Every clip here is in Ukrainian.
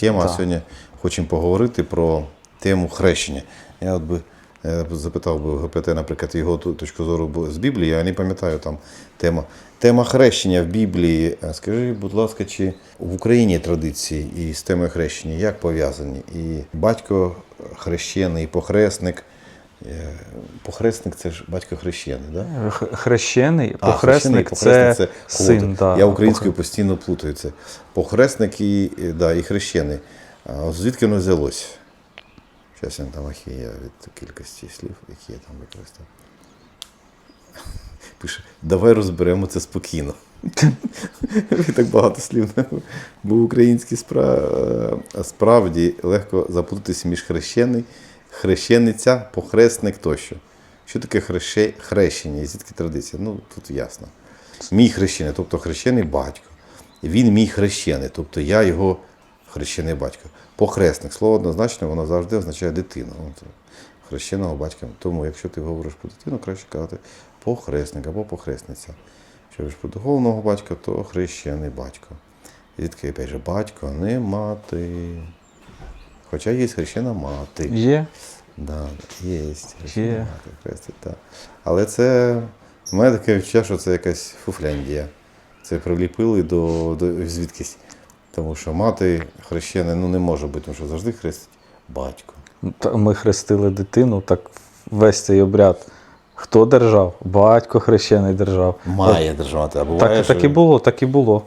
тема. Так. Сьогодні хочемо поговорити про тему хрещення. Я от би е, запитав би ГПТ, наприклад, його точку зору з Біблії, я не пам'ятаю там тема. Тема хрещення в Біблії. Е, Скажи, будь ласка, чи в Україні традиції і з темою хрещення як пов'язані? І батько хрещений, і похресник. Е, Похресник це ж батько хрещений. Да? Х- Хрещений, А, похресник, хрещений, це, кого-то. син. Да. Я українською постійно плутаю це. Похресник і, да, і хрещений. А звідки воно взялося? Зараз я там ахія від кількості слів, які я там використав. Пише, давай розберемо це спокійно. Так багато слів. Бо українські спра- е, справді легко заплутатися між хрещений, хрещениця, похресник тощо. Що таке хреще, хрещення звідки традиція? Ну, тут ясно. Мій хрещений, тобто хрещений батько. Він мій хрещений, тобто я його хрещений батько. Похресник. Слово однозначно, воно завжди означає дитину. Хрещеного батька. Тому, якщо ти говориш про дитину, краще казати похресник або похресниця. Якщо говориш про духовного батька, то хрещений батько. Звідки, опять же, батько, не мати. Хоча є хрещена мати. Є. Да, є. хрещена Є. мати, хрестить, так. Але це в мене таке відчуття, що це якась фуфляндія. Це приліпили до, до звідкись. Тому що мати хрещена ну, не може бути, тому що завжди хрестить батько. Та Ми хрестили дитину, так весь цей обряд. Хто держав? Батько хрещений держав. Має держати, а буває, Так, що... так і було, так і було.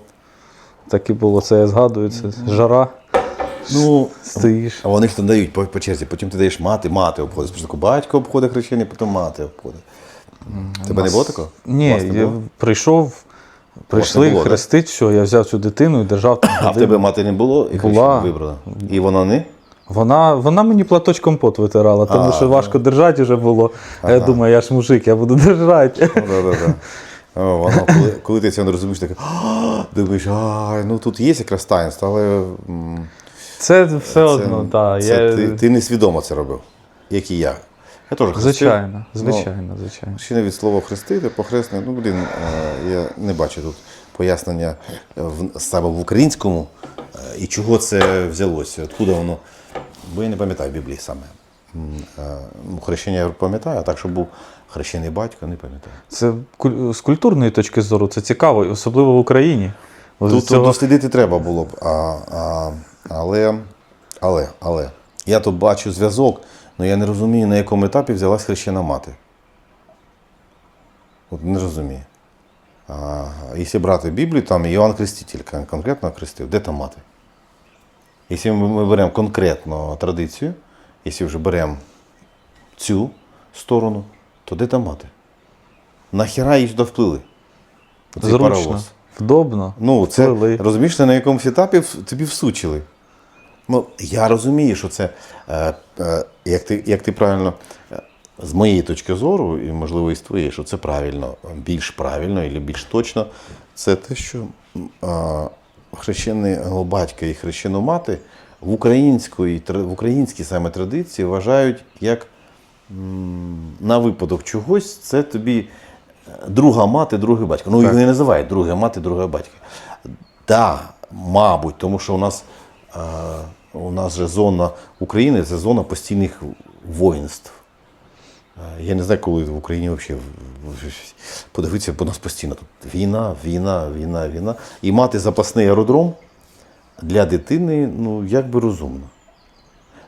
Так і було. Це я згадую, це жара. Ну, Стоїш. а вони ж там дають по, по черзі, потім ти даєш мати, мати обходить. Спочатку батько обходить хрещення, потім мати обходить. Тебе не було такого? Ні, вас не я було? прийшов, прийшли було, хрестить, все, я взяв цю дитину і держав. там А в годину. тебе мати не було і Була. хрещення вибрала. І вона не? Вона, вона мені платочком пот витирала, тому А, що ну. важко держати вже було. А я Ага. думаю, я ж мужик, я буду держати. Ну, да, да, да. О, воно, коли, коли ти це не розумієш, так «А!» думаєш, ай, ну тут є якраз таїнство, але м, Це все одно, так. Я... ти, ти несвідомо це робив, як і я. Я теж хрестив. Звичайно, Ну, звичайно, звичайно. Ще не від слова хрестити, похресне, ну блін, е, я не бачу тут пояснення е, в саме в українському е, і чого це взялося, откуда воно. Бо я не пам'ятаю Біблії саме. Ну, Хрещення я пам'ятаю, а так, щоб був хрещений батько, не пам'ятаю. Це з культурної точки зору це цікаво, особливо в Україні. Тут цього- дослідити треба було б. А, а, але, але, але. Я тут бачу зв'язок, але я не розумію, на якому етапі взялась хрещена мати. От не розумію. А, якщо брати Біблію, там Іоанн Хреститель конкретно хрестив. Де там мати? Якщо ми, беремо конкретно традицію, якщо вже беремо цю сторону, то де там мати? Нахіра її туди вплили? Зручно, паровоз. вдобно. Ну, це Вплили. розумієш, на якомусь етапі тобі всучили. Ну, я розумію, що це, е, е, як, ти, як ти правильно, е, з моєї точки зору, і можливо і з твоєї, що це правильно, більш правильно і більш точно, це те, що хрещеного батька і хрещену мати в, української, в українській саме традиції вважають як на випадок чогось, це тобі друга мати, другий батько. Ну, його не називають друга мати, друга батька. Да, мабуть, тому що у нас, у нас же зона України це зона постійних воїнств. Е, Я не знаю, коли в Україні взагалі подивитися, бо у нас постійно тут війна, війна, війна, війна. І мати запасний аеродром для дитини, ну, як би розумно.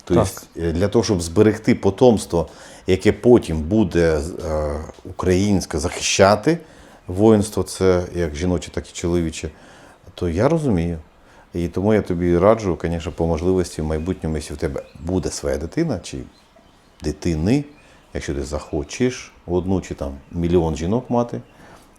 Тобто, е, для того, щоб зберегти потомство, яке потім буде е, українське захищати воїнство, це як жіноче, так і чоловіче, то я розумію. І тому я тобі раджу, звісно, по можливості в майбутньому, якщо в тебе буде своя дитина чи дитини, якщо ти захочеш одну чи там мільйон жінок мати,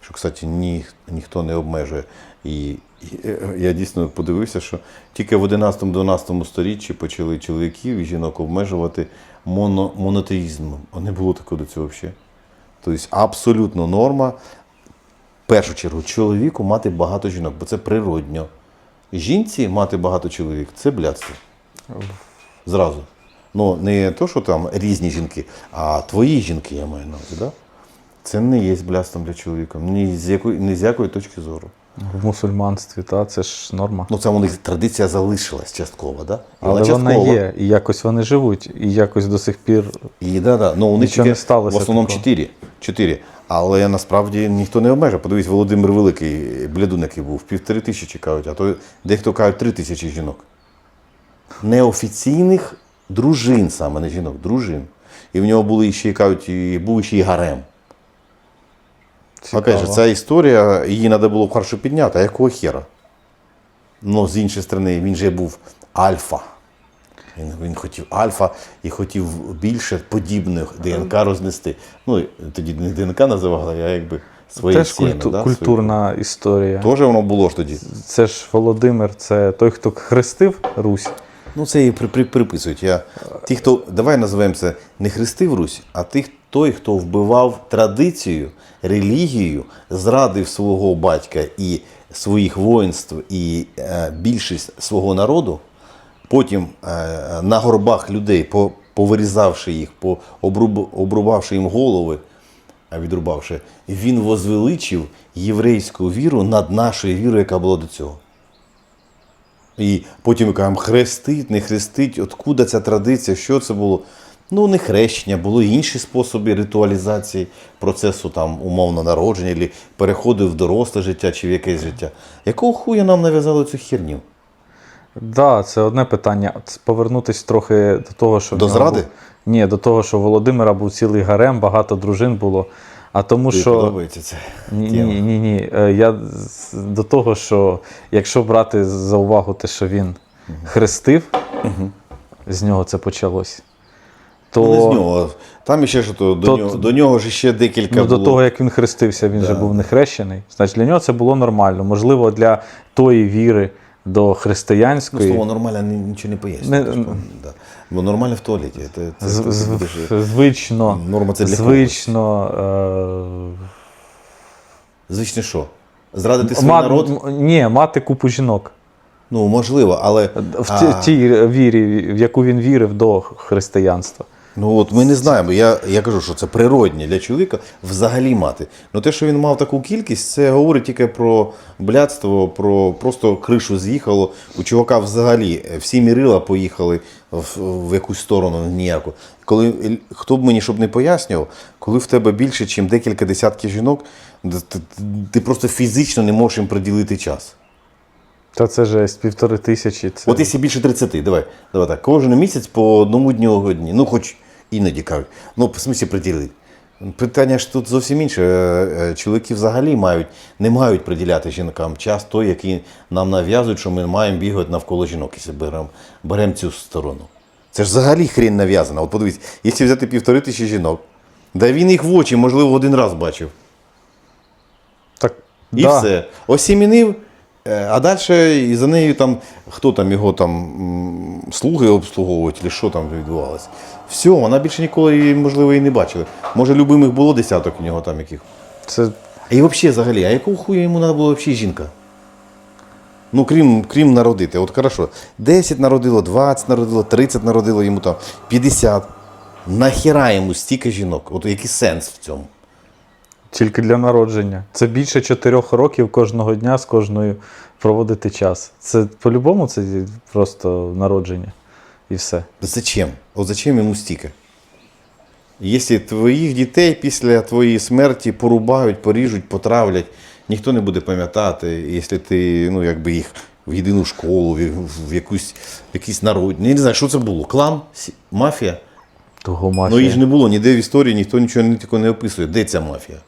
що, кстати, ні, ніхто не обмежує. І, і е, я дійсно подивився, що тільки в 11-12 сторіччі почали чоловіків і жінок обмежувати моно, монотеїзмом. А не було такого до цього взагалі. Тобто абсолютно норма. В першу чергу чоловіку мати багато жінок, бо це природньо. Жінці мати багато чоловік це блядство. Зразу. Ну, не то, що там різні жінки, а твої жінки, я маю на увазі, да? Це не є блядством для чоловіка. Ні з якої, ні з якої точки зору. В мусульманстві, та, це ж норма. Ну, це у них традиція залишилась частково, да? Але вона є, і якось вони живуть, і якось до сих пір. І да, да. Ну, у них тільки не сталося в основному чотири. Але насправді ніхто не обмежив. Подивись, Володимир Великий, блядун, який був, півтори тисячі кажуть, а то дехто кажуть три тисячі жінок. Неофіційних дружин саме, не жінок, дружин. І в нього були ще, кажуть, і був ще й гарем. Опять же, ця історія, її треба було першу підняти, а якого хера? Ну, з іншої сторони, він же був альфа. Він, він хотів альфа і хотів більше подібних ДНК рознести. Ну, тоді не ДНК називали, а якби своє Теж сім'я, культу- да, культурна історія. своє. Теж воно було ж тоді. Це ж Володимир, це той, хто хрестив Русь. Ну, це і при, при, приписують. Я, ті, хто, давай називаємо це не хрестив Русь, а тих, той, хто вбивав традицію, релігію, зрадив свого батька і своїх воїнств, і е, більшість свого народу, потім е, на горбах людей, по, повирізавши їх, обрубавши їм голови, відрубавши, він возвеличив єврейську віру над нашою вірою, яка була до цього. І потім ми кажемо, хрестить, не хрестить, откуда ця традиція, що це було? Ну, не хрещення, було інші способи ритуалізації процесу там, умовно народження, або переходу в доросле життя чи в якесь життя. Якого хуя нам нав'язали цю херню? Да, це одне питання. Повернутись трохи до того, що До зради? Був... Ні, до того, що у Володимира був цілий гарем, багато дружин було. А тому, Тобі що. подобається це? Ні, ні, ні, ні. Е, Я до того, що якщо брати за увагу те, що він хрестив, з нього це почалось. То Ну, не з нього. Там ще що то, до, нього, до нього ж ще декілька ну, було. до того, як він хрестився, він же був не хрещений. Значить, для нього це було нормально. Можливо, для тої віри до Ну, слово нормально нічого не пояснює. Не- Ти ж пам- да. Бо нормально в туалеті. Це, це, З- це звично, Норма це для звично е, Звичне що? Зрадити свій ма- народ? ні, мати купу жінок. Ну, можливо, але. В а, тій вірі, в яку він вірив до християнства. Ну от ми не знаємо. Я, я кажу, що це природнє для чоловіка взагалі мати. Ну те, що він мав таку кількість, це говорить тільки про блядство, про просто кришу з'їхало. У чувака взагалі всі мірила поїхали в, в якусь сторону ніяку. Коли хто б мені щоб не пояснював, коли в тебе більше, ніж декілька десятків жінок, ти, ти, просто фізично не можеш їм приділити час. Та це ж з півтори тисячі. Це... От якщо більше 30, давай, давай так, кожен місяць по одному дню дні. Ну, хоч іноді кажуть. Ну, в смислі приділити. Питання ж тут зовсім інше. Е, е, Чоловіки взагалі мають, не мають приділяти жінкам час той, який нам нав'язують, що ми маємо бігати навколо жінок, якщо беремо берем цю сторону. Це ж взагалі хрень нав'язана. От подивись, якщо взяти півтори тисячі жінок, да він їх в очі, можливо, один раз бачив. Так, І да. все. Осімінив, а далі і за нею там, хто там його там слуги обслуговують, чи що там відбувалося. Все, вона більше ніколи, її, можливо, і не бачила. Може, любимих було десяток у нього там яких. Це І взагалі, взагалі, а якого хуя йому треба було взагалі жінка? Ну, крім, крім народити. От хорошо, 10 народило, 20 народило, 30 народило йому там, 50. Нахіра йому стільки жінок? От який сенс в цьому? Тільки для народження. Це більше чотирьох років кожного дня з кожною проводити час. Це по-любому це просто народження. І все. Зачем? От зачем йому стільки? Якщо твоїх дітей після твоєї смерті порубають, поріжуть, потравлять, ніхто не буде пам'ятати, якщо ти ну, якби їх в єдину школу, в, в якусь, в якийсь народ. Я не знаю, що це було? Клан? Мафія? Того Ну мафія. її ж не було ніде в історії, ніхто нічого не, не описує. Де ця мафія?